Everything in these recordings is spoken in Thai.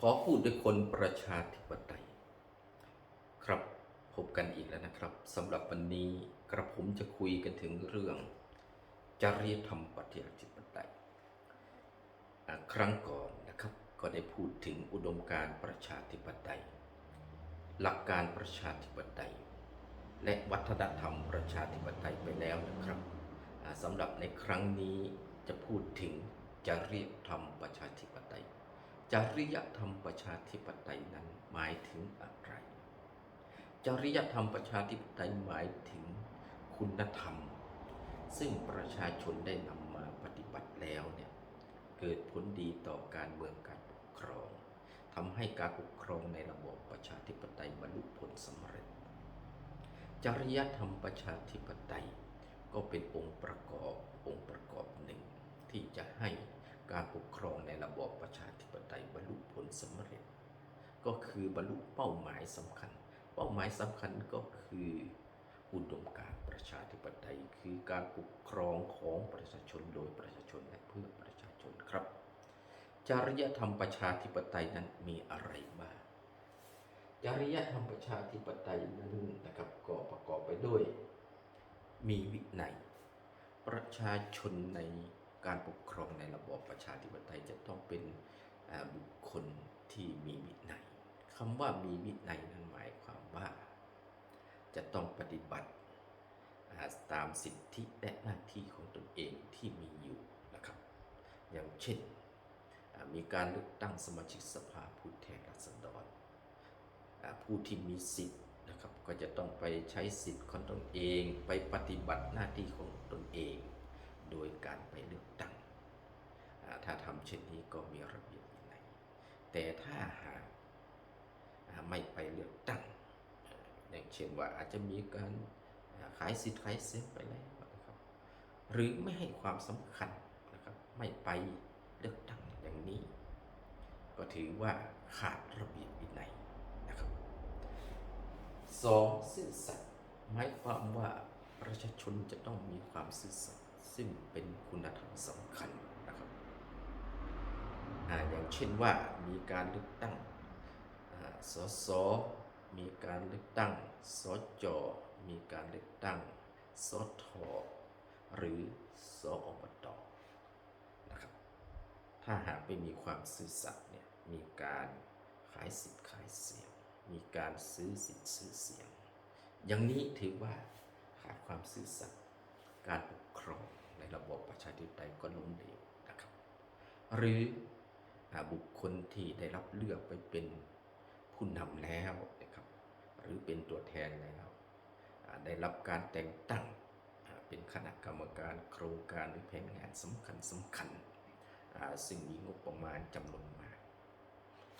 ขอพูดด้วยคนประชาธิปไตย ครับพบกันอีกแล้วนะครับสำหรับวันนี้กระผมจะคุยกันถึงเรื่องจริยธรรมประชาธิปไตย ครั้งก่อนนะครับก็ได้พูดถึงอุดมการประชาธิปไตย หลักการประชาธิปไตย และวัฒนธรรมประชาธิปไตยไปแล้วนะครับสำหรับในครั้งนี้จะพูดถึงจริยธรรมประชาธิปไตย จริยธรรมประชาธิปไตยนั้นหมายถึงอะไร จริยธรรมประชาธิปไตยหมายถึงคุณธรรม ซึ่งประชาชนได้นำมาปฏิบัติแล้วเนี่ยเกิดผลดีต่อการเมืองการปกครองทำให้การปกครองในระบบประชาธิปไตยบรรลุผลสำเร็จ จริยธรรมประชาธิปไตย ก็เป็นองค์ประกอบองค์ประกอบหนึ่งที่จะให้ การปกครองในระบอบประชาธิปไตยบรรลุผลสำเร็จ ก็คือบรรลุเป้าหมายสำคัญ เป้าหมายสำคัญก็คืออุดมการณ์ประชาธิปไตยคือการปกครองของประชาชนโดยประชาชนและเพื่อประชาชนครับ จริยธรรมประชาธิปไตยนั้นมีอะไรบ้างจริยธรรมประชาธิปไตยนั้นนะครับก็ประกอบไปด้วย มีวินัย ประชาชนใน การปกครองในระบอบประชาธิปไตยจะต้องเป็นบุคคลที่มีวินัยคำว่ามีวินัยนั้นหมายความว่า จะต้องปฏิบัติตามสิทธิและหน้าที่ของตนเองที่มีอยู่นะครับ อย่างเช่นมีการเลือกตั้งสมาชิกสภาผู้แทนราษฎรผู้ที่มีสิทธิ์นะครับก็จะต้องไปใช้สิทธิ์ของตนเอง ไปปฏิบัติหน้าที่ของตนเอง โดยการไปเลือกตั้ง ถ้าทำเช่นนี้ก็มีระเบียบวินัยแต่ถ้าหากไม่ไปเลือกตั้ง อย่างเช่นว่าอาจจะมีการขายสิทธิ์ขายเสียงไปแล้วนะครับ หรือไม่ให้ความสำคัญนะครับ ไม่ไปเลือกตั้งอย่างนี้ ก็ถือว่าขาดระเบียบวินัยนะครับสองซื่อสัตย์หมายความว่าประชาชนจะต้องมีความซื่อสัตย์ ซึ่งเป็นคุณธรรมสำคัญนะครับออย่างเช่นว่ามีการเลือกตั้งอ่าสสมีการเลือกตั้งสจมีการเลือกตั้งสทหรือสอบตนะครับ ถ้าหากไม่มีความซื่อสัตย์เนี่ย มีการขายสิทธิ์ขายเสียง มีการซื้อสิทธิ์ซื้อเสียง อย่างนี้ถือว่าขาดความซื่อสัตย์การปกครอง ในระบบประชาธิปไตยก็ล้มเหลวนะครับ หรือบุคคลที่ได้รับเลือกไปเป็นผู้นำแล้วนะครับหรือเป็นตัวแทนแล้วได้รับการแต่งตั้งเป็นคณะกรรมการโครงการหรือแผนงานสำคัญสำคัญซึ่งมีงบประมาณจำนวนมาก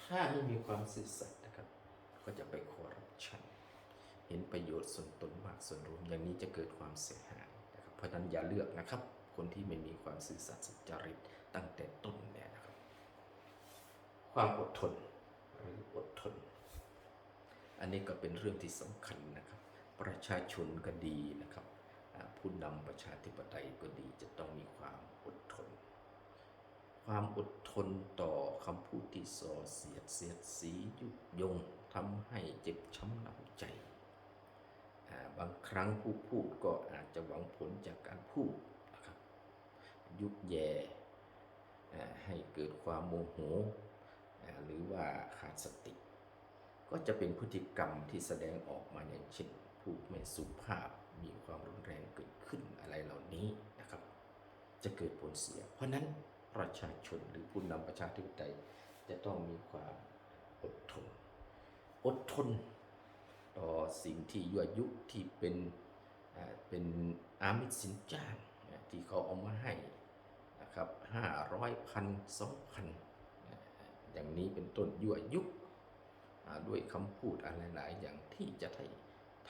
ถ้าไม่มีความซื่อสัตย์นะครับ ก็จะไปคอร์รัปชันเห็นประโยชน์ส่วนตนมากส่วนรวมอย่างนี้จะเกิดความเสียหาย เพราะฉะนั้นอย่าเลือกนะครับ คนที่ไม่มีความซื่อสัตย์สุจริตตั้งแต่ต้นเนี่ยนะครับ ความอดทนหรืออดทน อันนี้ก็เป็นเรื่องที่สำคัญนะครับ ประชาชนก็ดีนะครับผู้นำประชาธิปไตยก็ดีจะต้องมีความอดทน ความอดทนต่อคำพูดที่ส่อเสียดเสียดสียุยงทำให้เจ็บช้ำหนำใจ บางครั้งผู้พูดก็อาจจะหวังผลจากการพูดนะครับยุแย่ให้เกิดความโมโหหรือว่าขาดสติ ก็จะเป็นพฤติกรรมที่แสดงออกมาอย่างเช่นพูดไม่สุภาพมีความรุนแรงเกิดขึ้นอะไรเหล่านี้นะครับ จะเกิดผลเสีย เพราะนั้นประชาชนหรือผู้นำประชาธิปไตยจะต้องมีความอดทน อดทน ต่อสิ่งที่ยั่วยุที่เป็นเป็นอามิสสินจ้างนที่เขาเอามาให้นะครับห้าร้อยพันสองพันอย่างนี้เป็นต้นยั่วยุด้วยคำพูดอะไรหลายอย่างที่จะให้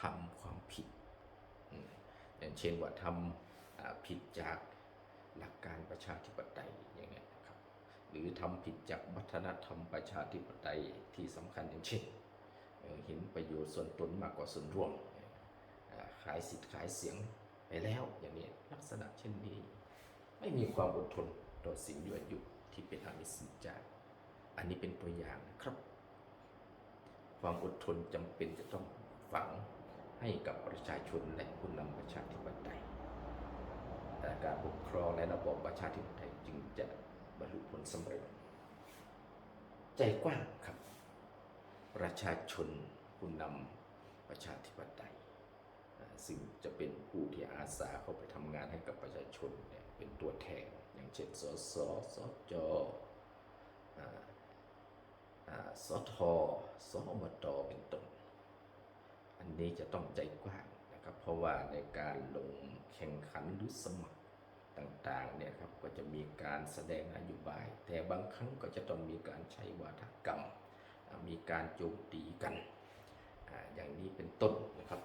ทำความผิด อย่างเช่นว่าทำผิดจากหลักการประชาธิปไตยอย่างเงี้ยครับ หรือทำผิดจากวัฒนธรรมประชาธิปไตยที่สำคัญอย่างเช่น เห็นประโยชน์ส่วนตนมากกว่าส่วนรวมขายสิทธิ์ขายเสียงไปแล้วอย่างนี้ลักษณะเช่นนี้ ไม่มีความอดทนต่อสิ่งยั่วยุที่เป็นอามิสสิจาอันนี้เป็นตัวอย่างนะครับ ความอดทนจำเป็นจะต้องฝังให้กับประชาชนและผู้นำประชาธิปไตยแต่การปกครองในระบอบประชาธิปไตยจึงจะบรรลุผลสำเร็จ ใจกว้างครับ ประชาชนผู้นำประชาธิปไตยซึ่งจะเป็นผู้ที่อาสาเข้าไปทำงานให้กับประชาชนเนี่ยเป็นตัวแทน อย่างเช่นสสสจอ่าอ่าสทสอบตเป็นต้นอันนี้จะต้องใจกว้างนะครับ เพราะว่าในการลงแข่งขันหรือสมัครต่างๆเนี่ยครับก็จะมีการแสดงนโยบาย แต่บางครั้งก็จะต้องมีการใช้วาทกรรม มีการโจมตีกันออย่างนี้เป็นต้นนะครับ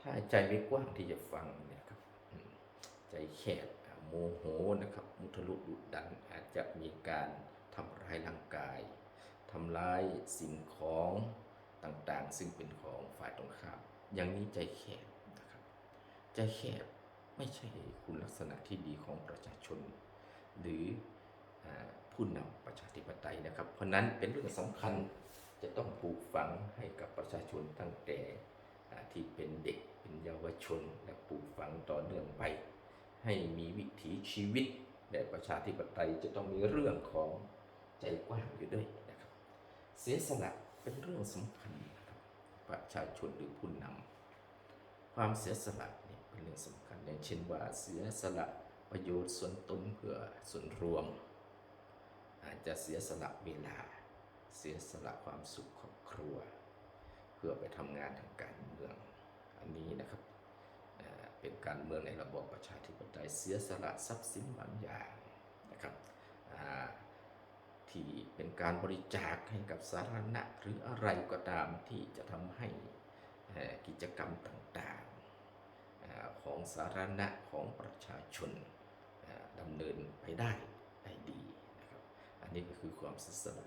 ถ้าใจไม่กว้างที่จะฟังเนี่ยครับใจแคบโมโหนะครับ มุทะลุดุดันอาจจะมีการทำร้ายร่างกายทำร้ายสิ่งของต่างๆ ซึ่งเป็นของฝ่ายตรงข้ามอย่างนี้ใจแคบนะครับใจแคบไม่ใช่คุณลักษณะที่ดีของประชาชน หรืออผู้นำประชาธิปไตยนะครับ เพราะนั้นเป็นเรื่องสำคัญจะต้องปลูกฝังให้กับประชาชนตั้งแต่ที่เป็นเด็กเป็นเยาวชนและปลูกฝังต่อเนื่องไป ให้มีวิถีชีวิตและประชาธิปไตยจะต้องมีเรื่องของใจกว้างอยู่ด้วยนะครับ เสียสละเป็นเรื่องสำคัญนะครับประชาชนหรือผู้นำความเสียสละเนี่ยเป็นเรื่องสำคัญอย่างเช่นว่าเสียสละประโยชน์ส่วนตนเพื่อส่วนรวม อาจจะเสียสละเวลา เสียสละความสุขครอบครัว เพื่อไปทำงานทางการเมือง อันนี้นะครับเป็นการเมืองในระบอบประชาธิปไตยเสียสละทรัพย์สินบางอย่างนะครับที่เป็นการบริจาคให้กับสาธารณะหรืออะไรก็ตามที่จะทำให้กิจกรรมต่างๆของสาธารณะของประชาชนดำเนินไปได้ได้ดี นะครับอันนี้ก็คือความเสียสละ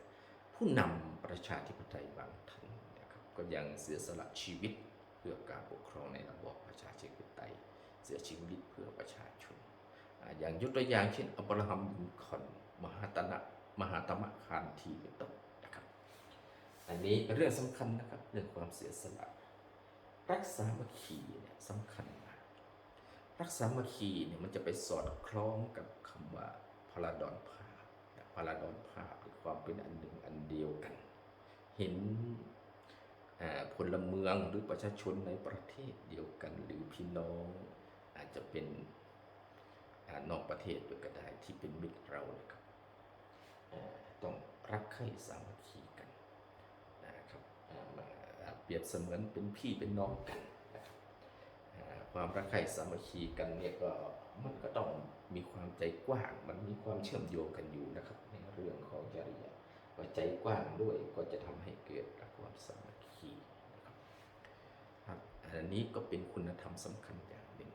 ผู้นำประชาธิปไตยบางท่านนะครับก็ยังเสียสละชีวิตเพื่อการปกครองในระบอบประชาธิปไตย เสียชีวิตเพื่อประชาชน อย่างยกตัวอย่างเช่นอับราฮัมลินคอนมหาตนะมหาตมะคานทีเป็นต้นนะครับอันนี้เรื่องสำคัญนะครับเรื่องความเสียสละรักษามัคคีเนี่ยสำคัญมากรักษามัคคีเนี่ยมันจะไปสอดคล้องกับคำว่าพลาดอนภา พพลาดอนภาพคือความเป็นอันหนึ่งอันเดียวกัน เห็นพลเมืองหรือประชาชนในประเทศเดียวกัน หรือพี่น้องอาจจะเป็นอนอกประเทศด้วยก็ได้ที่เป็นมิตรเรานะครับต้องรักใคร่สามัคคีกันนะครับเปรียบเสมือนเป็นพี่เป็นน้องกัน ความรักใคร่สามัคคีกันเนี่ยก็ มันก็ต้องมีความใจกว้าง มันมีความเชื่อมโยงกันอยู่นะครับ ในเรื่องของจริยธรรมว่าใจกว้างด้วยก็จะทำให้เกิดความสามัคคีนะครับครับอันนี้ก็เป็นคุณธรรมสำคัญอย่างหนึ่ง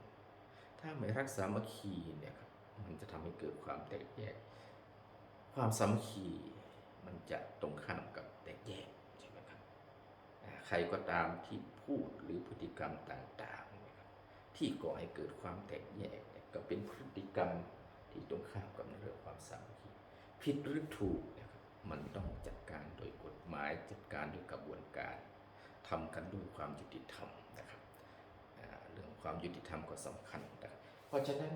ถ้าไม่รักสามัคคีเนี่ยครับมันจะทำให้เกิดความแตกแยก ความสามัคคีมันจะตรงข้ามกับแตกแยกใช่ไหมครับใครก็ตามที่พูดหรือพฤติกรรมต่างๆที่ก่อให้เกิดความแตกแยก กรรมที่ตรงข้ามกับในเรื่องความสามัคคีผิดหรือถูกนะครับมันต้องจัดการโดยกฎหมายจัดการด้วยกระบวนการทำกันด้วยความยุติธรรมนะครับเรื่องความยุติธรรมก็สำคัญนะครับเพราะฉะนั้น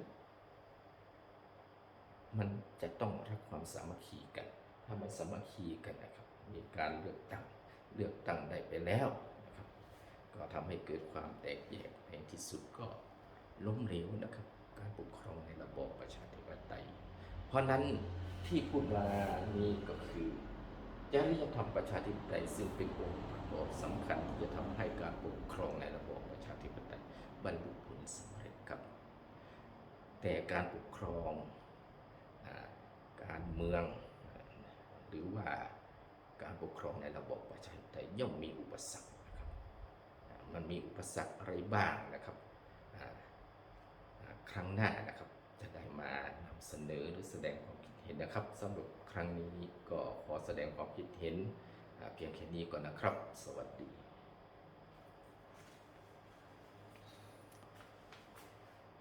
มันจะต้องรักความสามัคคีกัน ถ้าไม่สามัคคีกันนะครับ มีการเลือกตั้งเลือกตั้งได้ไปแล้วนะครับ ก็ทำให้เกิดความแตกแยกในที่สุดก็ล้มเหลวนะครับ การปกครองในระบอบประชาธิปไตย เพราะนั้นที่พูดมานี้ก็คือจริยธรรมประชาธิปไตยซึ่งเป็นองค์ประกอบสำคัญที่จะทำให้การปกครองในระบอบประชาธิปไตยบรรลุผลสำเร็จครับ แต่การปกครองอการเมือง หรือว่าการปกครองในระบอบประชาธิปไตยย่อมมีอุปสรรคนะครับมันมีอุปสรรคอะไรบ้างนะครับ ครั้งหน้านะครับ จะได้มานำเสนอหรือแสดงความคิดเห็นนะครับสำหรับครั้งนี้ก็ขอแสดงความคิดเห็นเพียงแค่นี้ก่อนนะครับ สวัสดี